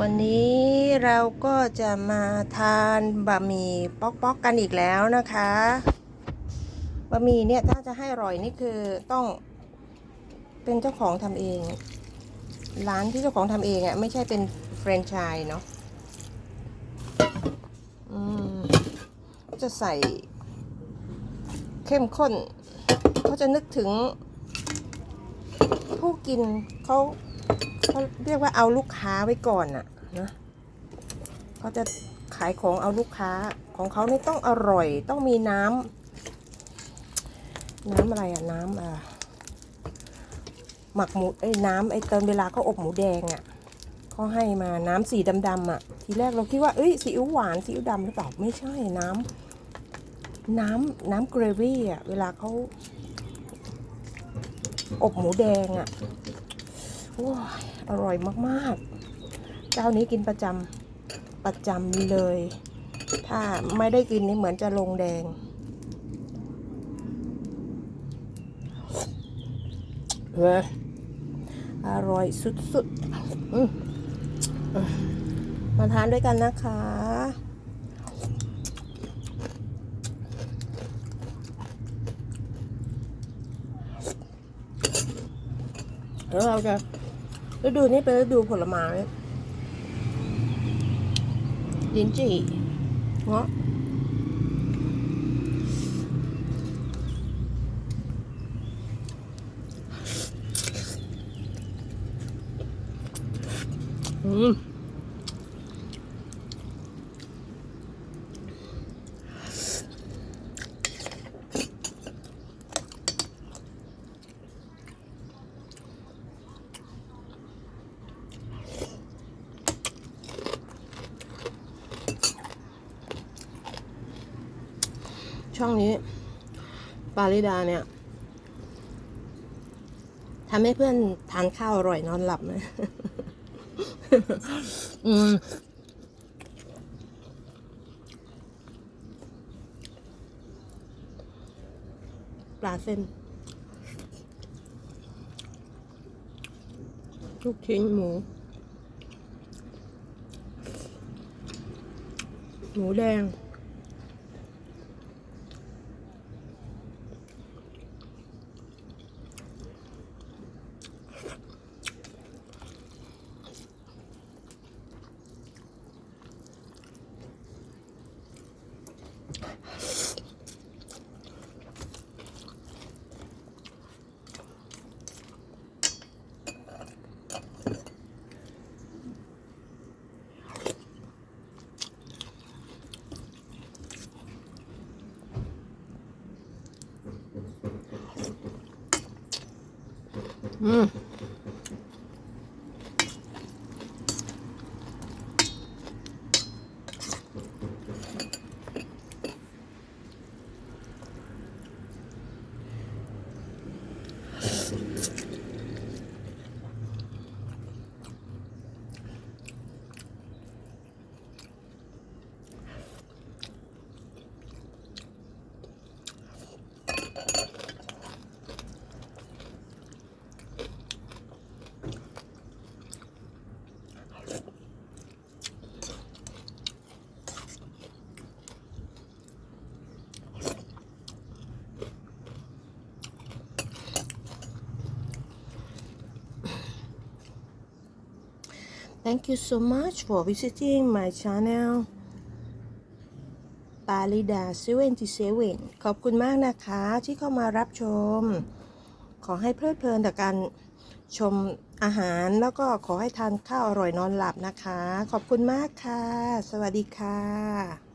วันนี้เราก็จะมาทานบะหมี่ป๊อกๆกกันอีกแล้วนะคะ บะหมี่เนี่ยถ้าจะให้อร่อยนี่คือต้องเป็นเจ้าของทำเอง ร้านที่เจ้าของทำเองอะ่ะไม่ใช่เป็นแฟรนไชส์เนาะอืมก็จะใส่เข้มข้นเขาจะนึกถึงผู้กินเขา เขาเรียกว่าเอาลูกค้าไว้ก่อนอะนะเขาจะขายของเอาลูกค้าของเขานี่ต้องอร่อย ต้องมีน้ำน้ำอะไรอะน้ำอ่าหมักหมูไอ้น้ำไอ้เติมเวลาเขาอบหมูแดงอะเขาให้มาน้ำสีดำๆอะทีแรกเราคิดว่าเอ้ยซีอิ๊วหวานซีอิ๊วดำหรือเปล่าไม่ใช่น้ำน้ำน้ำเกรวี่อะเวลาเขาอบหมูแดงอะ ว้ายอร่อยมากๆ เจ้านี้กินประจำประจำเลย ถ้าไม่ได้กินนี่เหมือนจะลงแดงเฮ้ยอร่อยสุดๆอืมเออมาทานด้วยกันนะคะแล้วเราจะ ฤดูนี้เป็นฤดูผลไม้ลิ้นจี่เงาะอืม ช่องนี้ ปาริดาเนี่ยทำให้เพื่อนทานข้าวอร่อยนอนหลับนะอืมปลาเส้นลูกชิ้นหมู หมูแดง อืม Thank you so much for visiting my channel ปาลิดา77ขอบคุณมากนะคะที่เข้ามารับชม ขอให้เพลิดเพลินกับการชมอาหารแล้วก็ขอให้ทานข้าวอร่อยนอนหลับนะคะ ขอบคุณมากค่ะ สวัสดีค่ะ